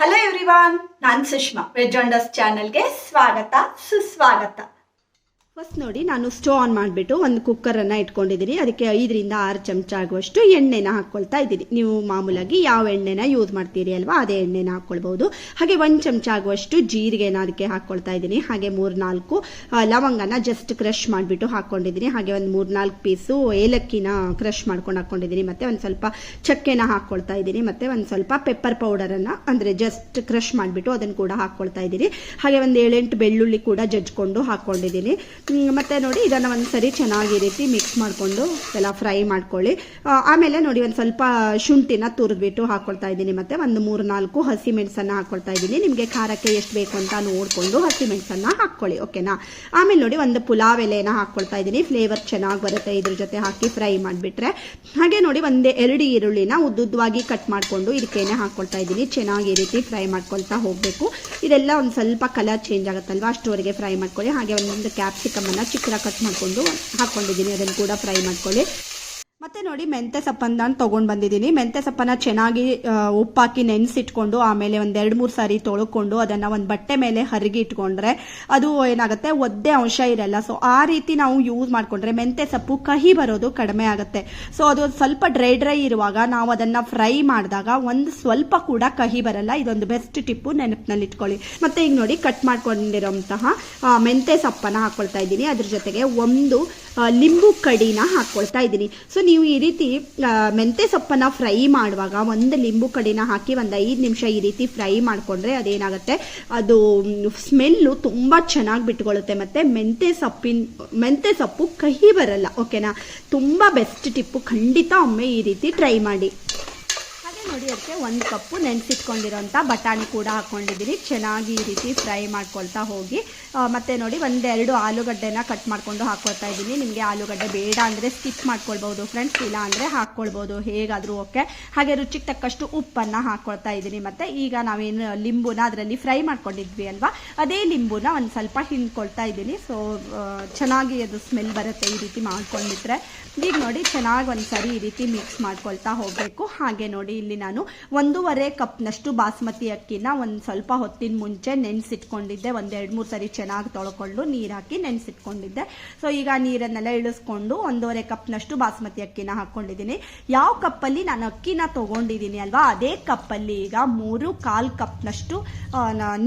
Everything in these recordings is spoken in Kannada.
ಹಲೋ ಎವ್ರಿವಾನ್ ನಾನು ಸುಷ್ಮಾ. ವೆಜ್ ಅಂಡರ್ಸ್ ಚಾನಲ್ಗೆ ಸ್ವಾಗತ ಸುಸ್ವಾಗತ. ಫಸ್ಟ್ ನೋಡಿ ನಾನು ಸ್ಟವ್ ಆನ್ ಮಾಡಿಬಿಟ್ಟು ಒಂದು ಕುಕ್ಕರನ್ನು ಇಟ್ಕೊಂಡಿದ್ದೀನಿ. ಅದಕ್ಕೆ ಐದರಿಂದ ಆರು ಚಮಚ ಆಗುವಷ್ಟು ಎಣ್ಣೆನ ಹಾಕ್ಕೊಳ್ತಾ ಇದ್ದೀನಿ. ನೀವು ಮಾಮೂಲಾಗಿ ಯಾವ ಎಣ್ಣೆನ ಯೂಸ್ ಮಾಡ್ತೀರಿ ಅಲ್ವಾ, ಅದೇ ಎಣ್ಣೆನ ಹಾಕ್ಕೊಳ್ಬೋದು ಹಾಗೆ ಒಂದು ಚಮಚ ಆಗುವಷ್ಟು ಜೀರಿಗೆನ ಅದಕ್ಕೆ ಹಾಕ್ಕೊಳ್ತಾ ಇದ್ದೀನಿ. ಹಾಗೆ ಮೂರು ನಾಲ್ಕು ಲವಂಗನ ಜಸ್ಟ್ ಕ್ರಷ್ ಮಾಡಿಬಿಟ್ಟು ಹಾಕ್ಕೊಂಡಿದ್ದೀನಿ. ಹಾಗೆ ಒಂದು ಮೂರು ನಾಲ್ಕು ಪೀಸು ಏಲಕ್ಕಿನ ಕ್ರಷ್ ಮಾಡ್ಕೊಂಡು ಹಾಕ್ಕೊಂಡಿದ್ದೀನಿ. ಮತ್ತು ಒಂದು ಸ್ವಲ್ಪ ಚಕ್ಕೆನ ಹಾಕ್ಕೊಳ್ತಾ ಇದ್ದೀನಿ. ಮತ್ತು ಒಂದು ಸ್ವಲ್ಪ ಪೆಪ್ಪರ್ ಪೌಡರನ್ನು ಅಂದರೆ ಜಸ್ಟ್ ಕ್ರಷ್ ಮಾಡಿಬಿಟ್ಟು ಅದನ್ನು ಕೂಡ ಹಾಕ್ಕೊಳ್ತಾ ಇದ್ದೀನಿ. ಹಾಗೆ ಒಂದು ಏಳೆಂಟು ಬೆಳ್ಳುಳ್ಳಿ ಕೂಡ ಜಜ್ಕೊಂಡು ಹಾಕ್ಕೊಂಡಿದ್ದೀನಿ. ಮತ್ತೆ ನೋಡಿ ಇದನ್ನು ಒಂದು ಸರಿ ಚೆನ್ನಾಗಿ ರೀತಿ ಮಿಕ್ಸ್ ಮಾಡಿಕೊಂಡು ಎಲ್ಲ ಫ್ರೈ ಮಾಡ್ಕೊಳ್ಳಿ. ಆಮೇಲೆ ನೋಡಿ ಒಂದು ಸ್ವಲ್ಪ ಶುಂಠಿನ ತುರಿದ್ಬಿಟ್ಟು ಹಾಕ್ಕೊಳ್ತಾ ಇದ್ದೀನಿ ಮತ್ತೆ ಒಂದು ಮೂರು ನಾಲ್ಕು ಹಸಿ ಮೆಣಸನ್ನು ಹಾಕ್ಕೊಳ್ತಾ ಇದ್ದೀನಿ. ನಿಮಗೆ ಖಾರಕ್ಕೆ ಎಷ್ಟು ಬೇಕು ಅಂತ ನೋಡಿಕೊಂಡು ಹಸಿ ಮೆಣಸನ್ನು ಹಾಕ್ಕೊಳ್ಳಿ ಓಕೆನಾ ಆಮೇಲೆ ನೋಡಿ ಒಂದು ಪುಲಾವ್ ಎಲೆನ ಹಾಕ್ಕೊಳ್ತಾ ಇದ್ದೀನಿ. ಫ್ಲೇವರ್ ಚೆನ್ನಾಗಿ ಬರುತ್ತೆ ಇದ್ರ ಜೊತೆ ಹಾಕಿ ಫ್ರೈ ಮಾಡಿಬಿಟ್ರೆ. ಹಾಗೆ ನೋಡಿ ಒಂದೇ ಎರಡು ಈರುಳ್ಳಿನ ಉದ್ದುದ್ದವಾಗಿ ಕಟ್ ಮಾಡಿಕೊಂಡು ಇದಕ್ಕೇನೆ ಹಾಕ್ಕೊಳ್ತಾ ಇದ್ದೀನಿ. ಚೆನ್ನಾಗಿ ರೀತಿ ಫ್ರೈ ಮಾಡ್ಕೊಳ್ತಾ ಹೋಗಬೇಕು. ಇದೆಲ್ಲ ಒಂದು ಸ್ವಲ್ಪ ಕಲರ್ ಚೇಂಜ್ ಆಗುತ್ತಲ್ವ? ಅಷ್ಟುವರೆಗೆ ಫ್ರೈ ಮಾಡ್ಕೊಳ್ಳಿ. ಹಾಗೆ ಒಂದೊಂದು ಒಂದು ಕ್ಯಾಪ್ಸಿಕಮನ್ನು ಚಿಕ್ಕದಾಗಿ ಕಟ್ ಮಾಡಿಕೊಂಡು ಹಾಕ್ಕೊಂಡಿದ್ದೀನಿ. ಅದನ್ನು ಕೂಡ ಫ್ರೈ ಮಾಡ್ಕೊಳ್ಳಿ. ಮತ್ತೆ ನೋಡಿ ಮೆಂತೆ ಸೊಪ್ಪನ್ನ ನಾನು ತೊಗೊಂಡು ಬಂದಿದ್ದೀನಿ. ಮೆಂತೆ ಸೊಪ್ಪನ್ನ ಚೆನ್ನಾಗಿ ಉಪ್ಪಾಕಿ ನೆನೆಸಿಟ್ಕೊಂಡು ಆಮೇಲೆ ಒಂದೆರಡು ಮೂರು ಸಾರಿ ತೊಳ್ಕೊಂಡು ಅದನ್ನು ಒಂದು ಬಟ್ಟೆ ಮೇಲೆ ಹರಿಗಿ ಇಟ್ಕೊಂಡ್ರೆ ಅದು ಏನಾಗುತ್ತೆ? ಒದ್ದೆ ಅಂಶ ಇರಲ್ಲ. ಸೊ ಆ ರೀತಿ ನಾವು ಯೂಸ್ ಮಾಡಿಕೊಂಡ್ರೆ ಮೆಂತೆ ಸೊಪ್ಪು ಕಹಿ ಬರೋದು ಕಡಿಮೆ ಆಗುತ್ತೆ. ಸೊ ಅದು ಸ್ವಲ್ಪ ಡ್ರೈ ಡ್ರೈ ಇರುವಾಗ ನಾವು ಅದನ್ನು ಫ್ರೈ ಮಾಡಿದಾಗ ಒಂದು ಸ್ವಲ್ಪ ಕೂಡ ಕಹಿ ಬರಲ್ಲ. ಇದೊಂದು ಬೆಸ್ಟ್ ಟಿಪ್ಪು ನೆನಪಿನಲ್ಲಿ ಇಟ್ಕೊಳ್ಳಿ. ಮತ್ತೆ ಈಗ ನೋಡಿ ಕಟ್ ಮಾಡ್ಕೊಂಡಿರೋಂತಹ ಆ, ಮೆಂತೆ ಸೊಪ್ಪನ್ನು ಹಾಕ್ಕೊಳ್ತಾ ಇದ್ದೀನಿ. ಅದ್ರ ಜೊತೆಗೆ ಒಂದು ಲಿಂಬು ಕಡಿನ ಹಾಕ್ಕೊಳ್ತಾ ಇದ್ದೀನಿ. ಸೊ ನೀವು ಈ ರೀತಿ ಮೆಂತೆ ಸೊಪ್ಪನ್ನ ಫ್ರೈ ಮಾಡುವಾಗ ಒಂದು ಲಿಂಬು ಕಡಿನ ಹಾಕಿ ಒಂದು ಐದು ನಿಮಿಷ ಈ ರೀತಿ ಫ್ರೈ ಮಾಡಿಕೊಂಡ್ರೆ ಅದೇನಾಗುತ್ತೆ? ಅದು ಸ್ಮೆಲ್ಲು ತುಂಬ ಚೆನ್ನಾಗಿ ಬಿಟ್ಕೊಳ್ಳುತ್ತೆ ಮತ್ತು ಮೆಂತೆ ಸೊಪ್ಪಿನ ಮೆಂತೆ ಸೊಪ್ಪು ಕಹಿ ಬರಲ್ಲ, ಓಕೆನಾ? ತುಂಬ ಬೆಸ್ಟ್ ಟಿಪ್ಪು. ಖಂಡಿತ ಒಮ್ಮೆ ಈ ರೀತಿ ಟ್ರೈ ಮಾಡಿ. ನೋಡಿ, ಅದಕ್ಕೆ ಒಂದು ಕಪ್ಪು ನೆನೆಸಿಟ್ಕೊಂಡಿರೋಂಥ ಬಟಾಣಿ ಕೂಡ ಹಾಕ್ಕೊಂಡಿದ್ದೀನಿ ಚೆನ್ನಾಗಿ ಈ ರೀತಿ ಫ್ರೈ ಮಾಡ್ಕೊಳ್ತಾ ಹೋಗಿ. ಮತ್ತು ನೋಡಿ, ಒಂದೆರಡು ಆಲೂಗಡ್ಡೆನ ಕಟ್ ಮಾಡಿಕೊಂಡು ಹಾಕ್ಕೊಳ್ತಾ ಇದ್ದೀನಿ. ನಿಮಗೆ ಆಲೂಗಡ್ಡೆ ಬೇಡ ಅಂದರೆ ಸ್ಕಿಪ್ ಮಾಡ್ಕೊಳ್ಬೋದು ಫ್ರೆಂಡ್ಸ್ ಇಲ್ಲ ಅಂದರೆ ಹಾಕ್ಕೊಳ್ಬೋದು ಹೇಗಾದರೂ ಓಕೆ. ಹಾಗೆ ರುಚಿಗೆ ತಕ್ಕಷ್ಟು ಉಪ್ಪನ್ನು ಹಾಕ್ಕೊಳ್ತಾ ಇದ್ದೀನಿ. ಮತ್ತು ಈಗ ನಾವೇನು ಲಿಂಬುನ ಅದರಲ್ಲಿ ಫ್ರೈ ಮಾಡ್ಕೊಂಡಿದ್ವಿ ಅಲ್ವಾ? ಅದೇ ಲಿಂಬುನ ಒಂದು ಸ್ವಲ್ಪ ಹಿಂಡ್ಕೊಳ್ತಾ ಇದ್ದೀನಿ. ಸೊ ಚೆನ್ನಾಗಿ ಅದು ಸ್ಮೆಲ್ ಬರುತ್ತೆ ಈ ರೀತಿ ಮಾಡ್ಕೊಂಡ್ಬಿಟ್ರೆ. ಈಗ ನೋಡಿ, ಚೆನ್ನಾಗಿ ಒಂದು ಸರಿ ಈ ರೀತಿ ಮಿಕ್ಸ್ ಮಾಡ್ಕೊಳ್ತಾ ಹೋಗಬೇಕು. ಹಾಗೆ ನೋಡಿ, ಇಲ್ಲಿ ನಾನು ಒಂದೂವರೆ ಕಪ್ನಷ್ಟು ಬಾಸ್ಮತಿ ಅಕ್ಕಿನ ಒಂದು ಸ್ವಲ್ಪ ಹೊತ್ತಿನ ಮುಂಚೆ ನೆನೆಸಿಟ್ಕೊಂಡಿದ್ದೆ. ಒಂದು ಎರಡು ಮೂರು ಸರಿ ಚೆನ್ನಾಗಿ ತೊಳ್ಕೊಂಡು ನೀರು ಹಾಕಿ ನೆನೆಸಿಟ್ಕೊಂಡಿದ್ದೆ. ಸೊ ಈಗ ನೀರನ್ನೆಲ್ಲ ಇಳಿಸ್ಕೊಂಡು ಒಂದೂವರೆ ಕಪ್ನಷ್ಟು ಬಾಸ್ಮತಿ ಅಕ್ಕಿನ ಹಾಕ್ಕೊಂಡಿದ್ದೀನಿ ಯಾವ ಕಪ್ಪಲ್ಲಿ ನಾನು ಅಕ್ಕಿನ ತೊಗೊಂಡಿದ್ದೀನಿ ಅಲ್ವಾ, ಅದೇ ಕಪ್ಪಲ್ಲಿ ಈಗ ಮೂರು ಕಾಲು ಕಪ್ನಷ್ಟು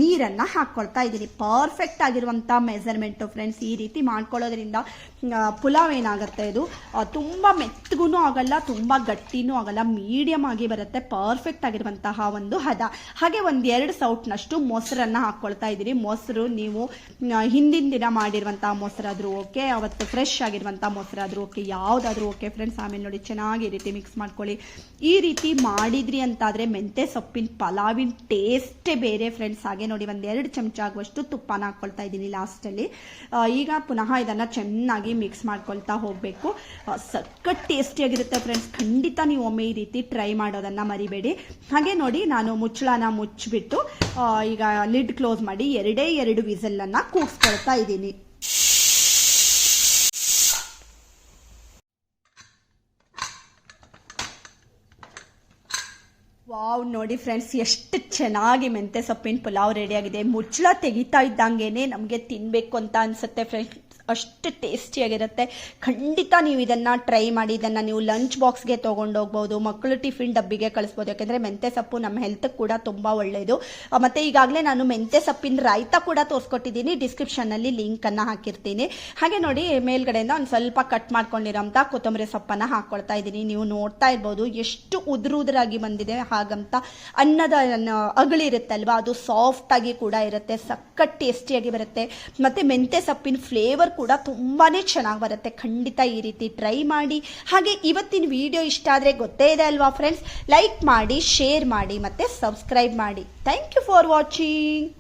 ನೀರನ್ನು ಹಾಕ್ಕೊಳ್ತಾ ಇದ್ದೀನಿ. ಪರ್ಫೆಕ್ಟ್ ಆಗಿರುವಂಥ ಮೆಸರ್ಮೆಂಟು ಫ್ರೆಂಡ್ಸ್ ಈ ರೀತಿ ಮಾಡ್ಕೊಳ್ಳೋದ್ರಿಂದ ಪುಲಾವ್ ಏನಾಗುತ್ತೆ ಇದು ತುಂಬ ಮೆತ್ತಗೂ ಆಗಲ್ಲ, ತುಂಬ ಗಟ್ಟಿನೂ ಆಗಲ್ಲ ಮೀಡಿಯಮ್ ಆಗಿ ಬರುತ್ತೆ. ಪರ್ಫೆಕ್ಟ್ ಆಗಿರುವಂತಹ ಒಂದು ಹದ. ಹಾಗೆ ಒಂದು ಎರಡು ಸೌಟ್ನಷ್ಟು ಮೊಸರನ್ನ ಹಾಕ್ಕೊಳ್ತಾ ಇದ್ದೀರಿ. ಮೊಸರು ನೀವು ಹಿಂದಿನ ದಿನ ಮಾಡಿರುವಂತಹ ಮೊಸರಾದ್ರೂ ಓಕೆ, ಅವತ್ತು ಫ್ರೆಶ್ ಆಗಿರುವಂತಹ ಮೊಸರಾದ್ರೂ ಓಕೆ, ಯಾವುದಾದ್ರೂ ಓಕೆ ಫ್ರೆಂಡ್ಸ್ ಆಮೇಲೆ ನೋಡಿ ಚೆನ್ನಾಗಿ ಈ ರೀತಿ ಮಿಕ್ಸ್ ಮಾಡ್ಕೊಳ್ಳಿ. ಈ ರೀತಿ ಮಾಡಿದ್ರಿ ಅಂತಾದ್ರೆ ಮೆಂತೆ ಸೊಪ್ಪಿನ ಪಲಾವಿನ ಟೇಸ್ಟೇ ಬೇರೆ ಫ್ರೆಂಡ್ಸ್ ಹಾಗೆ ನೋಡಿ ಒಂದು ಎರಡು ಚಮಚ ಆಗುವಷ್ಟು ತುಪ್ಪನ ಹಾಕೊಳ್ತಾ ಇದ್ದೀನಿ ಲಾಸ್ಟಲ್ಲಿ ಈಗ ಪುನಃ ಇದನ್ನು ಚೆನ್ನಾಗಿ ಮಿಕ್ಸ್ ಮಾಡ್ಕೊಳ್ತಾ ಹೋಗಬೇಕು. ಟೇಸ್ಟಿ ಟೇಸ್ಟಿಯಾಗಿರುತ್ತೆ ಫ್ರೆಂಡ್ಸ್ ಖಂಡಿತ ನೀವು ಒಮ್ಮೆ ಈ ರೀತಿ ಟ್ರೈ ಮಾಡೋದನ್ನು ಮರಿಬೇಡಿ. ಹಾಗೆ ನೋಡಿ ನಾನು ಮುಚ್ಚಳನ ಮುಚ್ಚಿಬಿಟ್ಟು ಈಗ ಲಿಡ್ ಕ್ಲೋಸ್ ಮಾಡಿ, ಎರಡೇ ಎರಡು ವಿಸಲನ್ನು ಕೂಗಿಸ್ಕೊಳ್ತಾ ಇದ್ದೀನಿ. ವಾವ್, ನೋಡಿ ಫ್ರೆಂಡ್ಸ್ ಎಷ್ಟು ಚೆನ್ನಾಗಿ ಮೆಂತೆ ಸೊಪ್ಪಿನ ಪುಲಾವ್ ರೆಡಿಯಾಗಿದೆ ಮುಚ್ಚಳ ತೆಗಿತಾ ಇದ್ದಂಗೆನೆ ನಮಗೆ ತಿನ್ನಬೇಕು ಅಂತ ಅನಿಸುತ್ತೆ ಫ್ರೆಂಡ್ಸ್ ಅಷ್ಟು ಟೇಸ್ಟಿಯಾಗಿರುತ್ತೆ ಖಂಡಿತ ನೀವು ಇದನ್ನು ಟ್ರೈ ಮಾಡಿ, ಇದನ್ನು ನೀವು ಲಂಚ್ ಬಾಕ್ಸ್ಗೆ ತೊಗೊಂಡೋಗ್ಬೋದು ಮಕ್ಕಳು ಟಿಫಿನ್ ಡಬ್ಬಿಗೆ ಕಳಿಸ್ಬೋದು. ಯಾಕೆಂದರೆ ಮೆಂತೆ ಸೊಪ್ಪು ನಮ್ಮ ಹೆಲ್ತ್ಗೆ ಕೂಡ ತುಂಬ ಒಳ್ಳೆಯದು ಮತ್ತು ಈಗಾಗಲೇ ನಾನು ಮೆಂತೆ ಸೊಪ್ಪಿನ ರಾಯ್ತ ಕೂಡ ತೋರಿಸ್ಕೊಟ್ಟಿದ್ದೀನಿ. ಡಿಸ್ಕ್ರಿಪ್ಷನ್ನಲ್ಲಿ ಲಿಂಕನ್ನು ಹಾಕಿರ್ತೀನಿ. ಹಾಗೆ ನೋಡಿ, ಮೇಲ್ಗಡೆಯಿಂದ ಒಂದು ಸ್ವಲ್ಪ ಕಟ್ ಮಾಡ್ಕೊಂಡಿರೋಂಥ ಕೊತ್ತಂಬರಿ ಸೊಪ್ಪನ್ನು ಹಾಕ್ಕೊಳ್ತಾ ಇದ್ದೀನಿ. ನೀವು ನೋಡ್ತಾ ಇರ್ಬೋದು ಎಷ್ಟು ಉದುರು ಉದುರಾಗಿ ಬಂದಿದೆ. ಹಾಗಂತ ಅನ್ನದ ಅಗಳಿರುತ್ತಲ್ವಾ ಅದು ಸಾಫ್ಟ್ ಆಗಿ ಕೂಡ ಇರುತ್ತೆ, ಸಖತ್ ಟೇಸ್ಟಿಯಾಗಿ ಬರುತ್ತೆ. ಮತ್ತೆ ಮೆಂತೆ ಸೊಪ್ಪಿನ ಫ್ಲೇವರ್ ಕೂಡ ತುಂಬಾನೇ ಚೆನ್ನಾಗಿ ಬರುತ್ತೆ. ಖಂಡಿತ ಈ ರೀತಿ ಟ್ರೈ ಮಾಡಿ. ಹಾಗೆ ಇವತ್ತಿನ ವಿಡಿಯೋ ಇಷ್ಟ ಆದರೆ ಗೊತ್ತೇ ಇದೆ ಅಲ್ವಾ ಫ್ರೆಂಡ್ಸ್ ಲೈಕ್ ಮಾಡಿ ಶೇರ್ ಮಾಡಿ, ಮತ್ತೆ ಸಬ್ಸ್ಕ್ರೈಬ್ ಮಾಡಿ. Thank you for watching